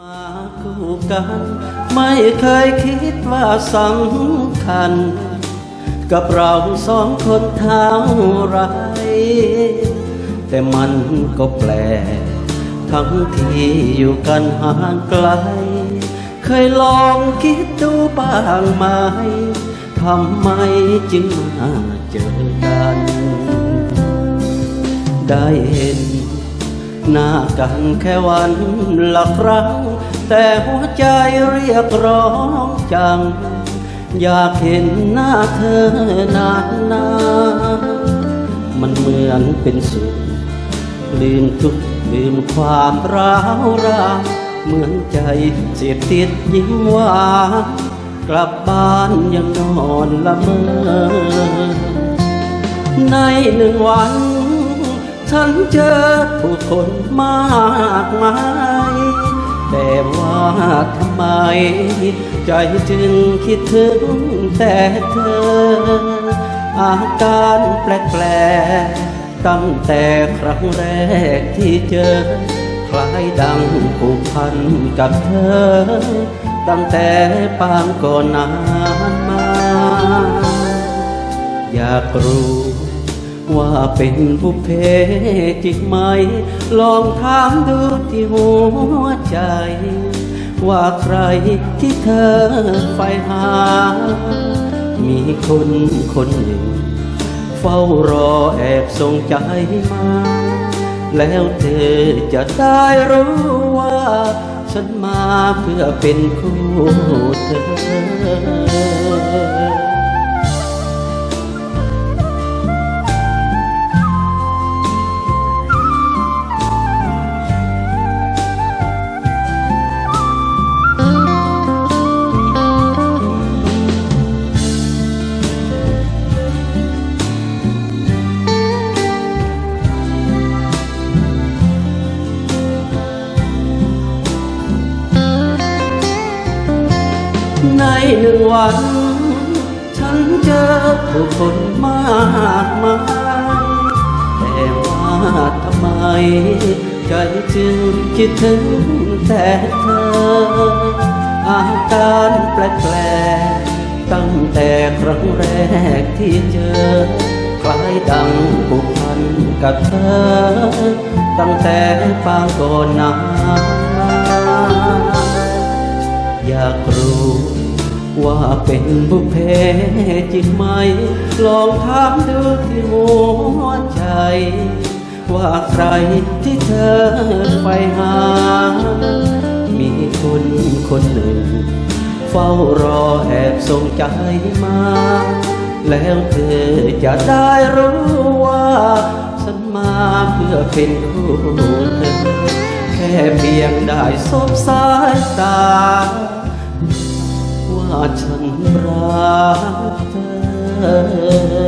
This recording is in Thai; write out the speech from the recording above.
มาคู่กัน ไม่เคยคิดว่าสำคัญ กับเราสองคนเท่าไร แต่มันก็แปลกทั้งที่อยู่กันห่างไกล เคยลองคิดดูบ้างไหมทำไมจึงมาเจอกัน ได้เห็น หน้ากันแค่วันละครั้ง แต่หัวใจเรียกร้องจัง อยากเห็นหน้าเธอนานนามันเหมือนเป็นสุขลืมทุกลืมความร้าวรานเหมือนใจเสียติดยิ้มหวานกลับบ้านยังนอนละเมอในหนึ่งวัน ฉันเจอผู้คนมากมาย แต่ว่าทำไม ใจจึงคิดถึงแต่เธอ อาการแปลกๆ ตั้งแต่ครั้งแรกที่เจอ คล้ายดังผูกพันกับเธอ ตั้งแต่ปางก่อนนานมา อยากรู้ ว่าเป็นบุพเพจริงไหม ลองถามดูที่หัวใจ ว่าใครที่เธอใฝ่หา มีคนคนหนึ่ง เฝ้ารอแอบส่งใจมา แล้วเธอจะได้รู้ว่า ฉันมาเพื่อเป็นคู่เธอ ในหนึ่งวัน ฉันเจอผู้คนมากมายแต่ว่าทำไม ใจจึงคิดถึงแต่เธอ อาการแปลกๆตั้งแต่ครั้งแรกที่เจอ คล้ายดังผูกพันกับเธอ ตั้งแต่ปางก่อนนาอยากรู้ ว่าเป็นบุพเพจริงไหม ลองถามดูที่หัวใจ ว่าใครที่เธอไปหา มีคนคนหนึ่ง เฝ้ารอแอบส่งใจมา แล้วเธอจะได้รู้ว่า ฉันมาเพื่อเป็นคู่เธอแค่เพียงได้สบสายตาว่า ฉันรักเธอ